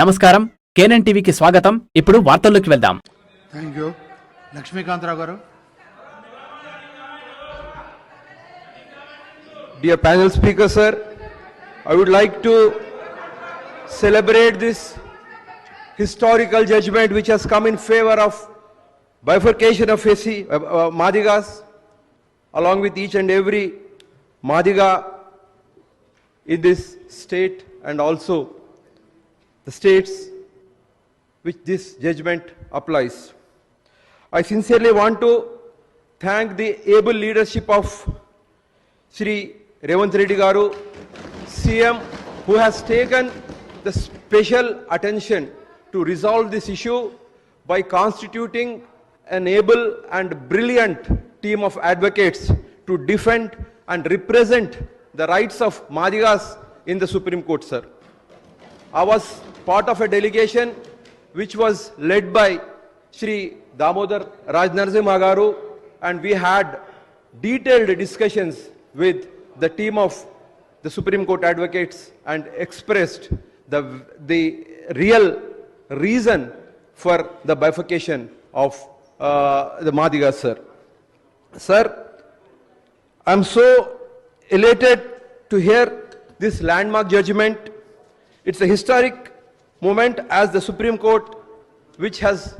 నమస్కారం. కేనన్ టీవీకి స్వాగతం. ఇప్పుడు వార్తల్లోకి వెళ్దాం. Thank you Lakshmikantharao garu. Dear panel speaker sir I would like to celebrate this historical judgment which has come in favour of bifurcation of SC Madigas along with each and every Madiga in this state and also the states which this judgment applies. I sincerely want to thank the able leadership of Sri Revant Reddy Garu, CM, who has taken the special attention to resolve this issue by constituting an able and brilliant team of advocates to defend and represent the rights of Madigas in the Supreme Court, sir. I was part of a delegation which was led by Sri Damodar Rajnarzima Garu and we had detailed discussions with the team of the Supreme Court advocates and expressed the, the real reason for the bifurcation of uh, the Madigas, sir. Sir, I'm so elated to hear this landmark judgment. It's a historic moment as the Supreme Court, which has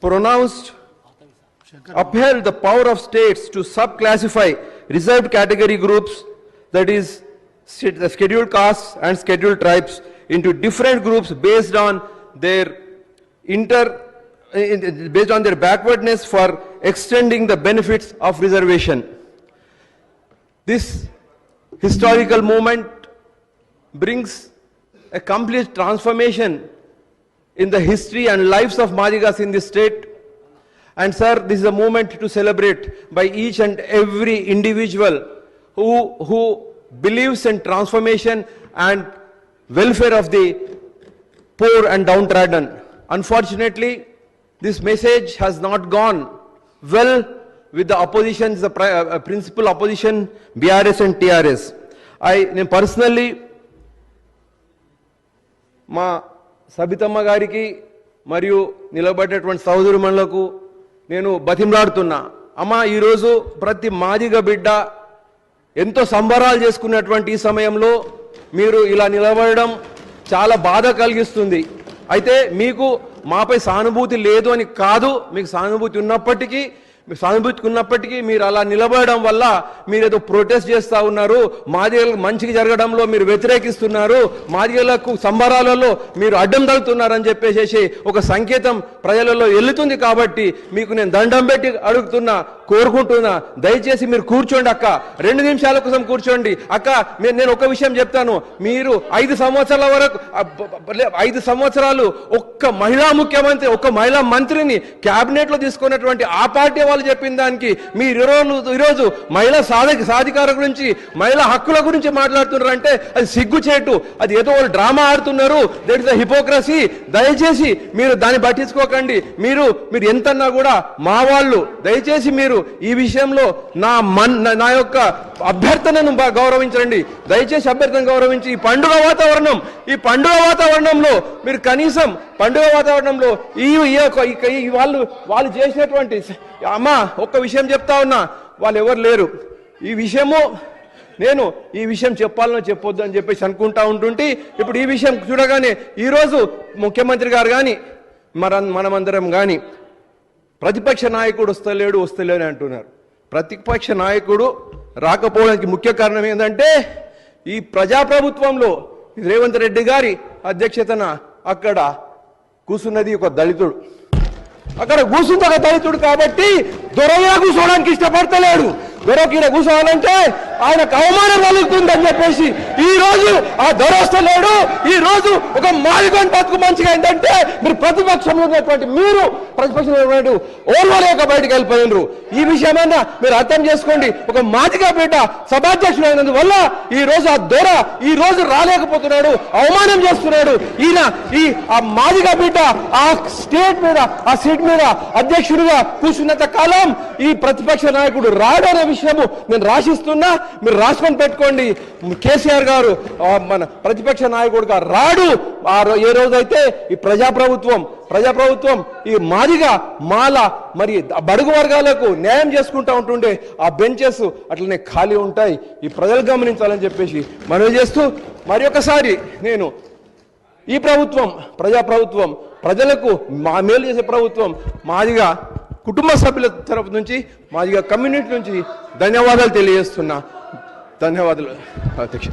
pronounced, upheld the power of states to subclassify reserved category groups, that is, the scheduled castes and scheduled tribes, into different groups based on their inter, in- in- based on their backwardness for extending the benefits of reservation. This historical moment brings a complete transformation in the history and lives of Madigas in this state. And sir, this is a moment to celebrate by each and every individual who, who believes in transformation and welfare of the poor and downtrodden. Unfortunately, this message has not gone well with the opposition, the uh, principal opposition, BRS and TRS. I personally మా సబితమ్మ గారికి మరియు నిలబడేటువంటి సహోదరుమణులకు నేను బతిమలాడుతున్నా. అమ్మా ఈరోజు ప్రతి మాదిగ బిడ్డ ఎంతో సంబరాలు చేసుకున్నటువంటి ఈ సమయంలో మీరు ఇలా నిలబడడం చాలా బాధ కలిగిస్తుంది. అయితే మీకు మాపై సానుభూతి లేదు అని కాదు మీకు సానుభూతి ఉన్నప్పటికీ సానుభూతికి ఉన్నప్పటికీ మీరు అలా నిలబడడం వల్ల మీరు ఏదో ప్రొటెస్ట్ చేస్తూ ఉన్నారు మాదిగలకు మంచిగా జరగడంలో మీరు వ్యతిరేకిస్తున్నారు మాదిగలకు సంబరాలలో మీరు అడ్డం తగులుతున్నారని చెప్పేసి ఒక సంకేతం ప్రజలలో వెళ్తుంది కాబట్టి మీకు నేను దండం పెట్టి అడుగుతున్నా కోరుకుంటున్నా. దయచేసి మీరు కూర్చోండి అక్క. రెండు నిమిషాల కోసం కూర్చోండి. అక్క నేను ఒక విషయం చెప్తాను. మీరు ఐదు సంవత్సరాల వరకు ఐదు సంవత్సరాలు ఒక్క మహిళా ముఖ్యమంత్రి ఒక్క మహిళా మంత్రిని క్యాబినెట్లో లో తీసుకున్నటువంటి ఆ పార్టీ వాళ్ళు చెప్పిన దానికి మీరు ఈరోజు ఈరోజు మహిళా సాధక సాధికార గురించి మహిళా హక్కుల గురించి మాట్లాడుతున్నారంటే అది సిగ్గుచేటు. అది ఏదో వాళ్ళు డ్రామా ఆడుతున్నారు. దట్ ఇస్ ద హిపోక్రసీ దయచేసి మీరు దాన్ని పట్టించుకోకండి. మీరు మీరు ఎంతన్నా కూడా మా వాళ్ళు దయచేసి మీరు ఈ విషయంలో నా మన్ నా- యొక్క అభ్యర్థనను గౌరవించండి. దయచేసి అభ్యర్థన గౌరవించి ఈ పండుగ వాతావరణం ఈ పండుగ వాతావరణంలో మీరు కనీసం పండుగ వాతావరణంలో ఈ వాళ్ళు వాళ్ళు చేసినటువంటి అమ్మా ఒక్క విషయం చెప్తా ఉన్నా. వాళ్ళు ఎవరు లేరు. ఈ విషయము నేను ఈ విషయం చెప్పాలనో చెప్పొద్దు అని చెప్పేసి అనుకుంటా ఉంటుంటే. ఇప్పుడు ఈ విషయం చూడగానే ఈరోజు ముఖ్యమంత్రి గారు కానీ మన మనమందరం కానీ ప్రతిపక్ష నాయకుడు వస్తలేడు వస్తలేడు అంటున్నారు. ప్రతిపక్ష నాయకుడు రాకపోవడానికి ముఖ్య కారణం ఏంటంటే ఈ ప్రజాప్రభుత్వంలో రేవంత్ రెడ్డి గారి అధ్యక్షతన అక్కడ కూసున్నది ఒక దళితుడు. అక్కడ కూర్చుంది ఒక దళితుడు కాబట్టి దొరగా కూర్చోవడానికి ఇష్టపడతలేడు. దొరకీడ కూర్చోవాలంటే ఆయనకు అవమానం కలుగుతుందని చెప్పేసి ఈ రోజు ఆ దొరస్తలేడు ఈ రోజు ఒక మాదిగోని బతుకు మంచిగా ఏంటంటే మీరు ప్రతిపక్షంలో ఉన్నటువంటి మీరు ప్రతిపక్షంలో ఉన్నటువంటి ఓర్వలేక బయటకు వెళ్ళిపోయినరు. ఈ విషయమైనా మీరు అర్థం చేసుకోండి. ఒక మాదిగా బిడ్డ సభాధ్యక్షుడు అయినందువల్ల ఈ రోజు ఆ దొర ఈ రోజు రాలేకపోతున్నాడు అవమానం చేస్తున్నాడు. ఈయన ఈ ఆ మాదిగా బిడ్డ ఆ స్టేట్ మీద ఆ సీట్ మీద అధ్యక్షుడిగా కూర్చున్నంత కాలం ఈ ప్రతిపక్ష నాయకుడు రాడు అనే విషయము నేను రాసిస్తున్నా. మీరు రాసుకొని పెట్టుకోండి. కేసీఆర్ గారు మన ప్రతిపక్ష నాయకుడుగా రాడు. ఆ ఏ రోజైతే ఈ ప్రజాప్రభుత్వం ప్రజాప్రభుత్వం ఈ మాదిగా మాల మరి బడుగు వర్గాలకు న్యాయం చేసుకుంటా ఉంటుండే ఆ బెంచెస్ అట్లనే ఖాళీ ఉంటాయి. ఈ ప్రజలు గమనించాలని చెప్పేసి మనవి చేస్తూ మరి ఒకసారి నేను ఈ ప్రభుత్వం ప్రజా ప్రభుత్వం ప్రజలకు మా మేలు చేసే ప్రభుత్వం మాదిగా కుటుంబ సభ్యుల తరపు నుంచి మాదిగా కమ్యూనిటీ నుంచి ధన్యవాదాలు తెలియజేస్తున్నా. ధన్యవాదాలు అధ్యక్ష.